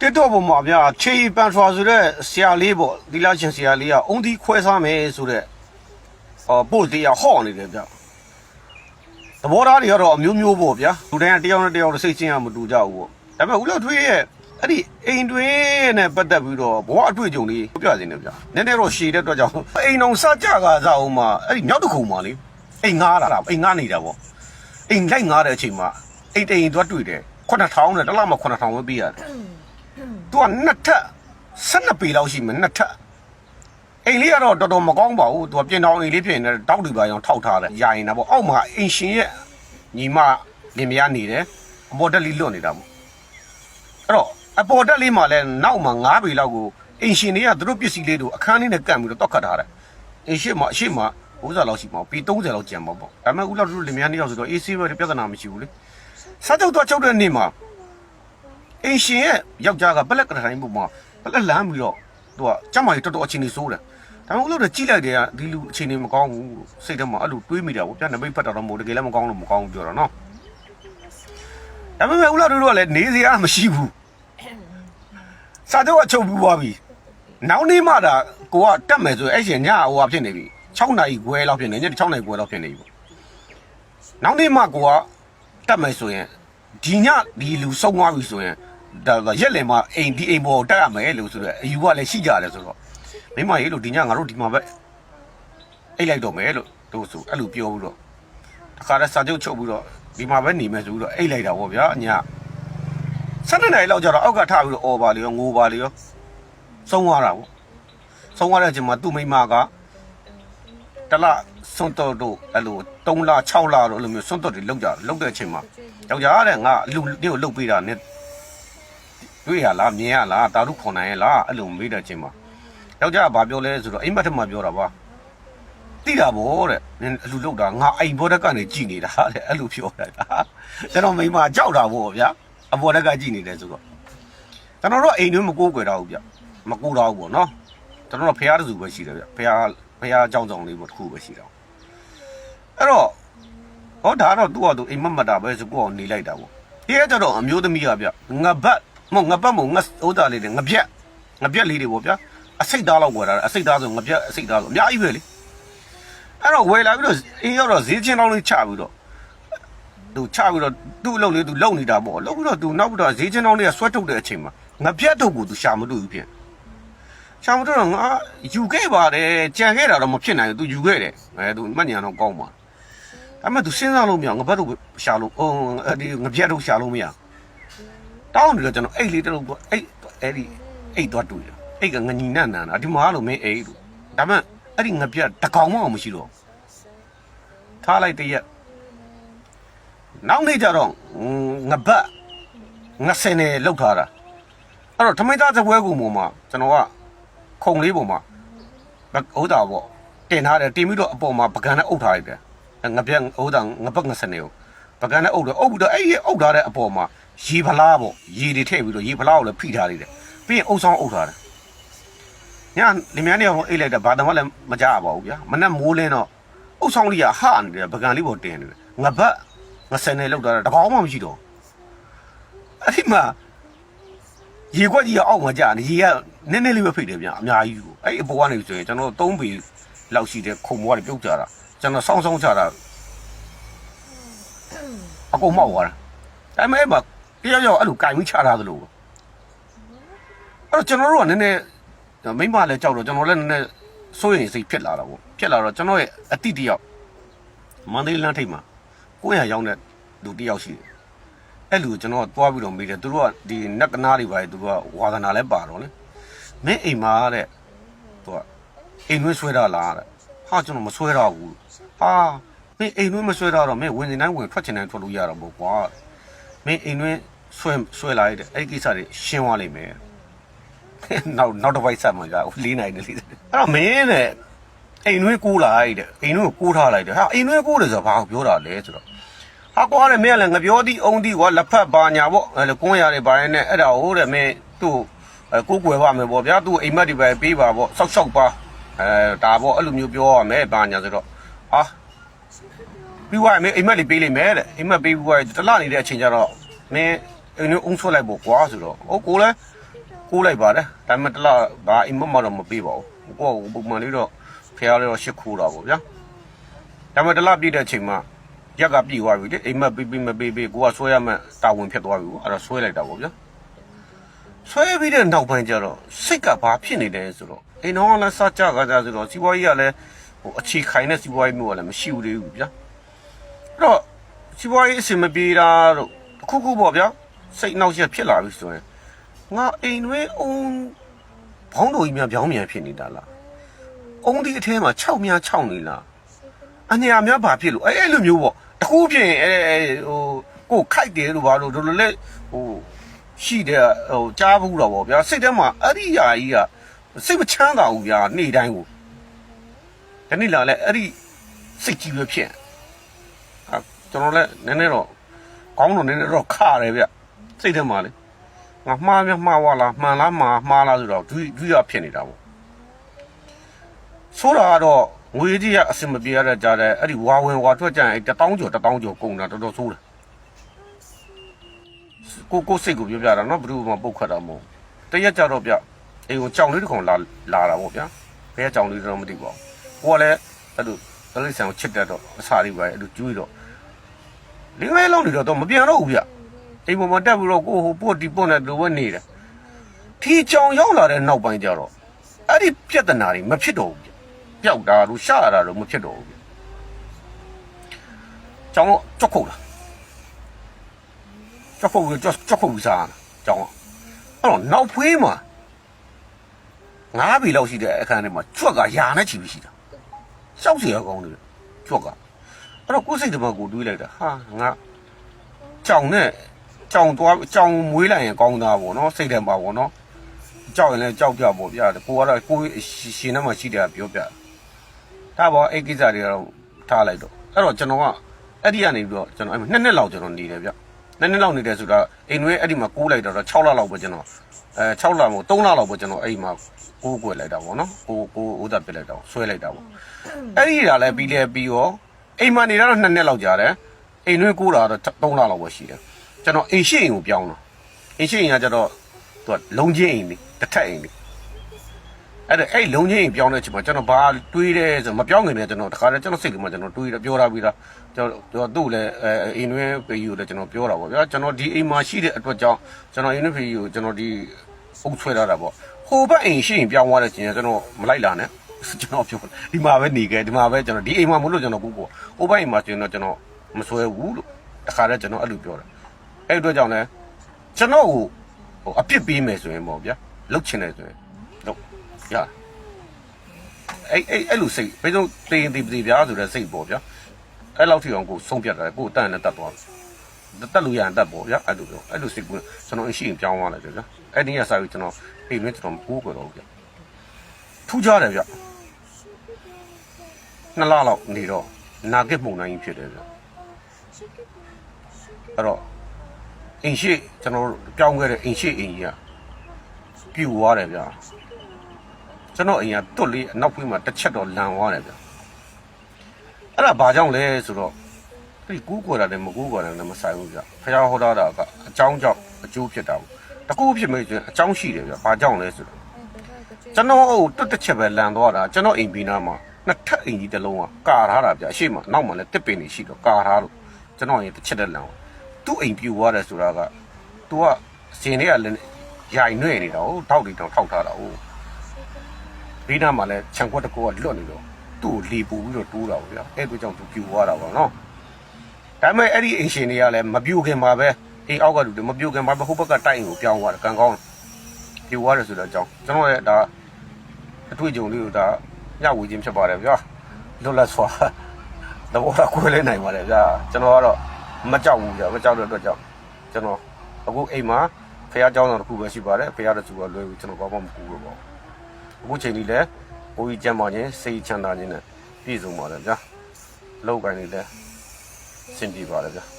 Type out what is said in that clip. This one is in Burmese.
တစ်တော့ပေါ်မှာဗျာချေပန်ထွာဆိုတဲ့ဆရာလေးပေါ့ဒီလာချင်းဆရာလေးကအုံဒီခွဲစားမယ်ဆိုတဲ့အော်ပို့တရားဟော့နေတယ်ဗျာသဘောထားတွေကတော့အမျိုးမျိုးပေါ့ဗျာလူတိုင်းကတယောက်နဲ့တယောက်စိတ်ချင်းကမတူကြဘူးပေါ့ဒါပေမဲ့ဦးလောက်ထွေးရဲ့အဲ့ဒီအိမ်တွင်းနဲ့ပတ်သက်ပြီးတော့ဘဝအတွေ့အကြုံလေးပြပြစင်းနေဗျာနည်းနည်းတော့ရှည်တဲ့အတွက်ကြောင့်အိမ်အောင်စကြကစားအောင်မှာအဲ့ဒီမြောက်တစ်ခုမှာလေအိမ်ငားတာအိမ်ငားနေတာပေါ့အိမ်လိုက်ငားတဲ့အချိန်မှာအိမ်တိမ်သွားတွေ့တယ်9000နဲ့တစ်လမှ9000ပဲပေးရတယ် သူကနှစ်ထပ်12ပေလောက်ရှိမယ်နှစ်ထပ်အိမ်လေးကတော့တော်တော်မကောင်းပါဘူးသူကပြင်တော်အိမ်လေးပြင်နေတောက်တူပါအောင်ထောက်ထားတယ်ယာရင်တာပေါ့အောက်မှာအင်ရှင်ရဲ့ညီမလင်မယားနေတယ်အပေါ်တက်လေးလွတ်နေတာပေါ့အဲ့တော့အပေါ်တက်လေးမှာလဲနောက်မှာ9ပေလောက်ကိုအင်ရှင်တွေကသူတို့ပစ္စည်းလေးတို့အခန်းလေးနဲ့ကန့်ပြီးတော့တောက်ခတ်ထားတယ်အင်ရှင်မှာအရှိမ90လောက်ရှိမှာပေ30လောက်ကျန်ပါပေါ့ဒါပေမဲ့ဦးလောက်တို့လင်မယားနှစ်ယောက်ဆိုတော့ AC ပဲပြဿနာမရှိဘူးလေစားကြောက်တော့ချုပ်တဲ့နေ့မှာ အင်ရှင်ရဲ့ယောက်ျားကပလက်ကထိုင်ပုံမှာပလက်လမ်းပြီးတော့သူကကျမကြီးတော်တော်အချင်းကြီးစိုးတယ်ဒါပေမဲ့ဦးလို့ကြည့်လိုက်တယ်ကဒီလူအချင်းကြီးမကောင်းဘူးစိတ်ထဲမှာအဲ့လိုတွေးမိတာပေါ့ပြန်နမိတ်ဖတ်တာတော့မဟုတ်တကယ်လည်းမကောင်းလို့မကောင်းဘူးပြောတော့နော်ဒါပေမဲ့ဦးလာတို့ကလည်းနေစရာမရှိဘူးစာတော့အချုပ်ပြီးသွားပြီနောက်နေ့မှဒါကိုကတက်မယ်ဆိုရင်အဲ့ရှင်ညဟိုဟာဖြစ်နေပြီ6နာရီခွဲလောက်ဖြစ်နေည6နာရီခွဲလောက်ဖြစ်နေပြီပေါ့နောက်နေ့မှကိုကတက်မယ်ဆိုရင်ဒီညဒီလူစုံသွားပြီဆိုရင် ဒါရက်လင်မှာအိမ်ဒီအိမ်ပေါ်တက်ရမယ်လို့ဆိုတော့အယူကလည်းရှိကြတယ်ဆိုတော့မိမကြီးလို့ဒီညငါတို့ဒီမှာပဲအိတ်လိုက်တော့မယ်လို့တို့ဆိုအဲ့လိုပြောပြီးတော့တခါတည်းစာချုပ်ချုပ်ပြီးတော့ဒီမှာပဲနေမယ်ဆိုပြီးတော့အိတ်လိုက်တာပေါ့ဗျာအညာ7နှစ်နိုင်လောက်ကျတော့အောက်ကထားပြီးတော့အော်ပါလေရောငိုပါလေရောဆုံးသွားတာပေါ့ဆုံးသွားတဲ့အချိန်မှာသူ့မိမကတလစွန့်တော့တို့အဲ့လို3လ6လတော့အဲ့လိုမျိုးစွန့်တော့တွေလောက်ကြလောက်တဲ့အချိန်မှာယောက်ျားတဲ့ငါလူတွေကိုလှုပ်ပေးတာနဲ့ တွေ့ရလားမြင်ရလားတာတို့ခွန်နိုင်ရလားအဲ့လိုမေးတဲ့အချိန်မှာယောက်ျားကဘာပြောလဲဆိုတော့အိမ်မက်ထက်မှာပြောတာပါတိတာဗောတဲ့နင်အလူလောက်တာငါအိမ်ဘောတက်ကနေကြည်နေတာတဲ့အဲ့လိုပြောတာကျွန်တော်မိမကြောက်တာဗောဗျာအဘောတက်ကကြည်နေတယ်ဆိုတော့ကျွန်တော်တို့အိမ်တွင်းမကိုးကွယ်တော့ဘူးဗျမကိုးတော့ဘူးဗောနော်ကျွန်တော်တို့ဖះတစုပဲရှိတယ်ဗျဖះဖះအကြောင်းကြောင့်လေးပေါ့တစ်ခုပဲရှိတော့အဲ့တော့ဟောဒါတော့သူ့ဟာသူအိမ်မက်မက်တာပဲဆိုကိုယ့်အောင်နေလိုက်တာဗောဒီကကြတော့အမျိုးသမီးကဗျငဘတ် မဟုတ်ငပတ်မဟုတ်ငဥဒါလေးတွေငပြက်ငပြက်လေးတွေဗောဗျာအစိတ်သားလောက်ဝယ်တာအစိတ်သားဆိုငပြက်အစိတ်သားဆိုအများကြီးပဲလေအဲ့တော့ဝယ်လာပြီးတော့အင်းရောက်တော့ဈေးချင်းတောင်းလေးချပြီးတော့သူချပြီးတော့သူ့အလုပ်လေးသူလုံနေတာပေါ့လုံပြီးတော့သူနောက်ပြီးတော့ဈေးချင်းတောင်းလေးကဆွဲထုတ်တဲ့အချိန်မှာငပြက်ထုတ်ကိုသူရှာမတွေ့ဘူးဖြစ်ရှာမတွေ့တော့ငါယူခဲ့ပါတယ်ကြံခဲ့တာတော့မဖြစ်နိုင်ဘူးသူယူခဲ့တယ်အဲသူမှတ်ညာတော့ကောင်းပါဒါပေမဲ့သူစဉ်းစားလို့မရငါဘက်တော့ရှာလို့ဟိုအဲ့ဒီငပြက်တော့ရှာလို့မရ တောင်းတယ်လို့ကျွန်တော်အဲ့လေးတလုံးတော့အဲ့အဲ့ဒီအဲ့တော့တွေ့တယ်အဲ့ကငညီနတ်နန်တာဒီမှာလို့မင်းအဲ့လို့ဒါပေမဲ့အဲ့ဒီငပြက်တကောင်မှမရှိတော့ထားလိုက်တရက်နောက်နေ့ကျတော့ငဘတ်ငဆယ်နေလောက်ထားတာအဲ့တော့ထမိတ်သားစပွဲကူပေါ်မှာကျွန်တော်ကခုံလေးပေါ်မှာဟုတ်တာပေါ့တင်ထားတယ်တင်ပြီးတော့အပေါ်မှာပကံနဲ့အုပ်ထားလိုက်တယ်ငပြက်ဟုတ်တာငပတ်ငဆယ်နေကိုပကံနဲ့အုပ်တယ်အုပ်ပြီးတော့အဲ့ဒီအုပ်ထားတဲ့အပေါ်မှာ ရေဖလားပေါ့ရေတွေထည့်ပြီးတော့ရေဖလားကိုလည်းဖိထားလိုက်တယ်ပြီးရင်အုပ်ဆောင်အုပ်ထားတယ်ညလင်မယားနေအောင်အိတ်လိုက်တာဘာတမလည်းမကြပါဘူးဗျာမနဲ့မိုးလင်းတော့အုပ်ဆောင်လေးကဟနေတယ်ပကံလေးပေါ်တင်နေတယ်ငပတ်ငဆယ်နေလောက်တာတကောင်မှမရှိတော့အဲ့ဒီမှာရေခွက်ကြီးကအောက်မှာကြာနေရေကနည်းနည်းလေးပဲဖိတ်တယ်ဗျာအများကြီးကိုအဲ့အပေါ်ကနေဆိုရင်ကျွန်တော်၃ပေလောက်ရှိတဲ့ခုံဘွားတွေပြုတ်ကြတာကျွန်တော်စောင်းစောင်းချတာအကုန်မောက်သွားတာဒါပေမဲ့အဲ့မှာ တယောက်ယောက်အဲ့လိုကင်ပြီးချထားသလိုအဲ့တော့ကျွန်တော်တို့ကနည်းနည်းမိမလည်းကြောက်တော့ကျွန်တော်လည်းနည်းနည်းစိုးရိမ်စိတ်ဖြစ်လာတာပေါ့ဖြစ်လာတော့ကျွန်တော်ရဲ့အတိတယောက်မန္တလေးလမ်းထိပ်မှာကိုယ့်ရရောက်တဲ့လူတယောက်ရှိတယ်အဲ့လူကိုကျွန်တော်ကသွားပြီးတော့မေးတယ်သူတို့ကဒီနက်ကနားတွေပါသူတို့ကဝါသနာလဲပါတော့လေမင်းအိမ်မှာတဲ့သူကအိမ်နှွေးဆွဲတာလားတဲ့ဟာကျွန်တော်မဆွဲတော့ဘူးဟာမင်းအိမ်နှွေးမဆွဲတော့တော့မင်းဝင်နေတိုင်းဝင်ထွက်ချင်တိုင်းထွက်လို့ရတော့ပေါ့ကွာမင်းအိမ်နှွေး ဆွဲဆွဲလာရတဲ့အဲ့ဒီကိစ္စတွေရှင်းသွားလိမ့်မယ်နောက်နောက်တစ်ပိုက်ဆက်မှာက၄နိုင်နေလိမ့်အဲ့တော့မင်းတဲ့အိမ်နှွေးကိုးလိုက်တဲ့အိမ်နှွေးကိုကိုးထားလိုက်တဲ့ဟာအိမ်နှွေးကိုးတယ်ဆိုတော့ဘာကိုပြောတာလဲဆိုတော့ဟာကွာတဲ့မင်းကလည်းငပြောသည့်အုံသည့်ကွာလက်ဖက်ပါညာပေါ့အဲ့လိုကွန်းရတယ်ပါရင်နဲ့အဲ့ဒါဟိုတဲ့မင်းသူ့ကိုကိုွယ်ပါမယ်ပေါ့ဗျာသူ့အိမ်မက်တွေပဲပေးပါပေါ့စောက်စောက်ပါအဲဒါပေါ့အဲ့လိုမျိုးပြောရမယ်ပါညာဆိုတော့ဟာပြီးွားမင်းအိမ်မက်လေးပေးလိမ့်မယ်တဲ့အိမ်မက်ပေးပြီးွားတလနေတဲ့အချိန်ကျတော့မင်း အိမ်နှွေးအုံဆွဲလိုက်ပေါ့ကွာဆိုတော့ဟိုကိုလည်းကိုးလိုက်ပါတယ်ဒါပေမဲ့တစ်လားဘာအိမ်မက်မတော့မပေးပါဘူးကိုယ့်ကိုပုံမှန်လေးတော့ဖះလေးတော့ရှစ်ခိုးတာပေါ့ဗျာဒါပေမဲ့တစ်လားပြည့်တဲ့အချိန်မှာရက်ကပြည့်သွားပြီလေအိမ်မက်ပေးပေးမပေးပေးကိုကဆွဲရမှတာဝန်ဖြစ်သွားပြီပေါ့အဲ့တော့ဆွဲလိုက်တာပေါ့ဗျာဆွဲပြီးတဲ့နောက်ပိုင်းကျတော့စိတ်ကဘာဖြစ်နေတယ်ဆိုတော့အိမ်တော်ကလည်းစကြကကြဆိုတော့စီးပွားရေးကလည်းဟိုအခြေခိုင်တဲ့စီးပွားရေးမျိုးကလည်းမရှိဘူးသေးဘူးဗျာအဲ့တော့စီးပွားရေးအဆင်မပြေတာတို့တစ်ခုခုပေါ့ဗျာ စိတ်နှောက်ရက်ဖြစ်လာပြီဆိုရင်ငါအိမ်တွင်းအုံဘောင်းတော်ကြီးများပြောင်းမြန်ဖြစ်နေတာလားအုံဒီအထဲမှာ6များ6နေလားအညာများဘာဖြစ်လို့အဲအဲ့လိုမျိုးပေါ့တခုဖြစ်ရင်အဲဟိုကိုခိုက်တယ်လို့ဘာလို့ဒီလိုလဲဟိုရှိတယ်ဟိုကြားဘူးတော့ဗောဗျာစိတ်ထဲမှာအဲ့ဒီယာကြီးကစိတ်မချမ်းသာဘူးဗျာနေ့တိုင်းကိုဒီနေ့လာလဲအဲ့ဒီစိတ်ကြီးပဲဖြစ်အာကျွန်တော်လည်းနည်းနည်းတော့ကောင်းတော့နည်းနည်းတော့ခါတယ်ဗျ စိတ်ထဲမှာလေငါမှားမြမှားဝလားမှန်လားမှားမှားလားဆိုတော့ဒွိဒွိရဖြစ်နေတာပေါ့ဆိုတာကတော့ငွေကြီးကအစင်မပြေရတဲ့ကြားတဲ့အဲ့ဒီဝါဝင်ဝါထွက်ကြရင်တပေါင်းကျော်တပေါင်းကျော်ကုန်တာတော်တော်ဆိုးတယ်ကိုကိုစိတ်ကိုပြောပြတာနော်ဘယ်သူမှပုတ်ခတ်တာမဟုတ်တရက်ကြတော့ဗျအိမ်ကိုကြောင်လေးတစ်ကောင်လာလာတာပေါ့ဗျာဘယ်ကြောင်လေးတော့မသိပါဘူးကိုကလည်းအဲ့လိုတလိဆန်ကိုချစ်တတ်တော့အစာလေးပဲအဲ့လိုကျွေးတော့လင်းမဲလုံးနေတော့တော့မပြန်တော့ဘူးဗျ အိမ်ပေါ်မှာတက်ပြီးတော့ကိုဟိုပို့ဒီပို့နဲ့လိုပဲနေတာထီချောင်ရောက်လာတဲ့နောက်ပိုင်းကျတော့အဲ့ဒီပြဿနာတွေမဖြစ်တော့ဘူးပျောက်တာတို့ရှာတာတို့မဖြစ်တော့ဘူးကျောင်းတော့ကြွက်ခုတ်လာကြွက်ခုတ်ပြီးကြွက်ကြွက်ခုတ်ပြီးစားတာကျောင်းအဲ့တော့နောက်ဖေးမှာငါးပြီလောက်ရှိတဲ့အခန်းထဲမှာကြွက်ကယာနဲ့ချီပြီးရှိတာရှောက်စီရကောင်းတယ်ကြွက်ကအဲ့တော့ကိုယ်စိတ်တမကိုတွေးလိုက်တာဟာငါကြောင်နဲ့ ကြောင်သွားကြောင်မွေးလိုက်ရင်ကောင်းသားပေါ့နော်စိတ်ထဲမှာပေါ့နော်ကြောက်ရင်လည်းကြောက်ပြပေါ့ဗျာကိုကတော့ကိုရှင်ထဲမှာရှိတယ်ပြောပြဒါပေါ့အဲ့ကိစ္စတွေကတော့ထားလိုက်တော့အဲ့တော့ကျွန်တော်ကအဲ့ဒီကနေပြီးတော့ကျွန်တော်အဲ့နှစ်နှစ်လောက်ကျွန်တော်နေတယ်ဗျနှစ်နှစ်လောက်နေတယ်ဆိုတာအိမ်တွဲအဲ့ဒီမှာကိုးလိုက်တော့6လလောက်ပဲကျွန်တော်အဲ6လမို့3လလောက်ပဲကျွန်တော်အဲ့ဒီမှာကိုးကွယ်လိုက်တာပေါ့နော်ကိုကိုဥဒပစ်လိုက်တော့ဆွဲလိုက်တာပေါ့အဲ့ဒီကလည်းပြီးလဲပြီးရောအိမ်မှာနေတော့နှစ်နှစ်လောက်ကြာတယ်အိမ်တွင်းကိုးတာတော့3လလောက်ပဲရှိတယ် ကျွန်တော်အိမ်ရှိအိမ်ကိုပြောင်းတော့အိမ်ရှိအိမ်ကကျတော့သူကလုံချင်းအိမ်လေးတစ်ထက်အိမ်လေးအဲ့ဒါအဲ့လုံချင်းအိမ်ပြောင်းတဲ့အချိန်မှာကျွန်တော်ဘာတွေးတယ်ဆိုမပြောင်းခင်တည်းကျွန်တော်တခါတည်းကျွန်တော်စိတ်ကမှကျွန်တော်တွေးတယ်ပြောတာပြီးသားကျွန်တော်သူ့လည်းအဲအိမ်တွင်းပေယူလည်းကျွန်တော်ပြောတာပေါ့ဗျာကျွန်တော်ဒီအိမ်မှာရှိတဲ့အတွက်ကြောင့်ကျွန်တော်အိမ်တွင်းပေယူကိုကျွန်တော်ဒီအုပ်ဆွဲထားတာပေါ့ဟိုဘက်အိမ်ရှိအိမ်ပြောင်းသွားတဲ့ချိန်ကျွန်တော်မလိုက်လာနဲ့ကျွန်တော်ပြောဒီမှာပဲနေခဲ့ဒီမှာပဲကျွန်တော်ဒီအိမ်မှာမလို့ကျွန်တော်ကူကိုဟိုဘက်အိမ်မှာကျွန်တော်ကျွန်တော်မစွဲဘူးလို့တခါတည်းကျွန်တော်အဲ့လိုပြောတာ အဲ့အတွက်ကြောင့်လည်းကျွန်တော်ကိုဟိုအပြစ်ပေးမယ်ဆိုရင်ပေါ့ဗျာလုတ်ချင်တယ်ဆိုရင်လုတ်ရအဲ့အဲ့အဲ့လိုစိတ်ဘယ်တော့တေးရင်တေးပြေဗျာဆိုတဲ့စိတ်ပေါ့ဗျာအဲ့လောက်ထိအောင်ကိုဆုံးပြတ်တယ်ကိုတန့်နဲ့တတ်သွားတယ်တက်လို့ရရင်တက်ပေါ့ဗျာအဲ့လိုပြောအဲ့လိုစိတ်ကိုကျွန်တော်အရှိရင်ပြောင်းသွားလိုက်တယ်ဗျာအဲ့ဒီကစားပြီးကျွန်တော်အိမ်တွင်းကျွန်တော်မကိုးကွယ်တော့ဘူးဗျာထူးကြတယ်ဗျာနှစ်လလောက်နေတော့နာကစ်မှုန်နိုင်ဖြစ်တယ်ဗျာအဲ့တော့ အင်ရှိကျွန်တော်တို့ပြောင်းခဲ့တဲ့အိမ်ရှိအိမ်ကြီးကပြူသွားတယ်ဗျာကျွန်တော်အိမ်ကတွတ်လေးအနောက်ဖွေးမှာတစ်ချက်တော့လန်သွားတယ်ဗျာအဲ့ဒါဘာကြောင့်လဲဆိုတော့ဒီကူးကွယ်တာလည်းမကူးကွယ်တာလည်းမဆိုင်ဘူးဗျာဖះဟောတာကအကြောင်းကြောင့်အကျိုးဖြစ်တာပေါ့တကူဖြစ်မဲ့ဆိုရင်အကြောင်းရှိတယ်ဗျာဘာကြောင့်လဲဆိုတော့ကျွန်တော်ဟိုတွတ်တစ်ချက်ပဲလန်သွားတာကျွန်တော်အိမ်ပြီးနားမှာနှစ်ထပ်အိမ်ကြီးတစ်လုံးကကာထားတာဗျာအရှိမနောက်မှာလည်းတစ်ပင်နေရှိတော့ကာထားလို့ကျွန်တော်ရင်တစ်ချက်တည်းလန်သွား သူ့အိမ်ပြူသွားတယ်ဆိုတာက तू ကစင်တွေကလည်းရိုင်နှွဲ့နေတာဟုတ်ထောက်တွေတောင်ထောက်ထားတာဟုတ်ဒီနားမှာလည်းခြံခွက်တစ်ခုကလွတ်နေတော့သူ့ကိုလေပူပြီးတော့တိုးတာပေါ့ဗျာအဲ့ဒါကြောင့် तू ပြူသွားတာပေါ့နော်ဒါပေမဲ့အဲ့ဒီအိမ်ရှင်တွေကလည်းမပြူခင်မှာပဲအိမ်အောက်ကလူတွေမပြူခင်မှာပဲဟိုဘက်ကတိုက်အိမ်ကိုပြောင်းသွားတယ်ကံကောင်းပြူသွားတယ်ဆိုတော့အကြောင်းကျွန်တော်ရဲ့ဒါအတွေ့အကြုံလေးကိုဒါညဝေခြင်းဖြစ်ပါတယ်ဗျာလွတ်လပ်စွာသဘောထားကိုယ်လေးနိုင်ပါတယ်ဗျာကျွန်တော်ကတော့ မကြောက်ဘူးကြာမကြောက်တဲ့အတွက်ကြောင့်ကျွန်တော်အခုအိမ်မှာဖះเจ้าတော်တစ်ခုပဲရှိပါတယ်ဖះတဲ့သူကလွယ်ပြီးကျွန်တော်ဘာမှမကူဘူးပေါ့အခုချိန်ကြီးလဲကိုကြီးကျမ်းပါခြင်းစိတ်ချမ်းသာခြင်းနဲ့ပြည့်စုံပါတယ်ဗျာလောက်ကိုင်းနေလဲစင်ပြေပါတယ်ဗျာ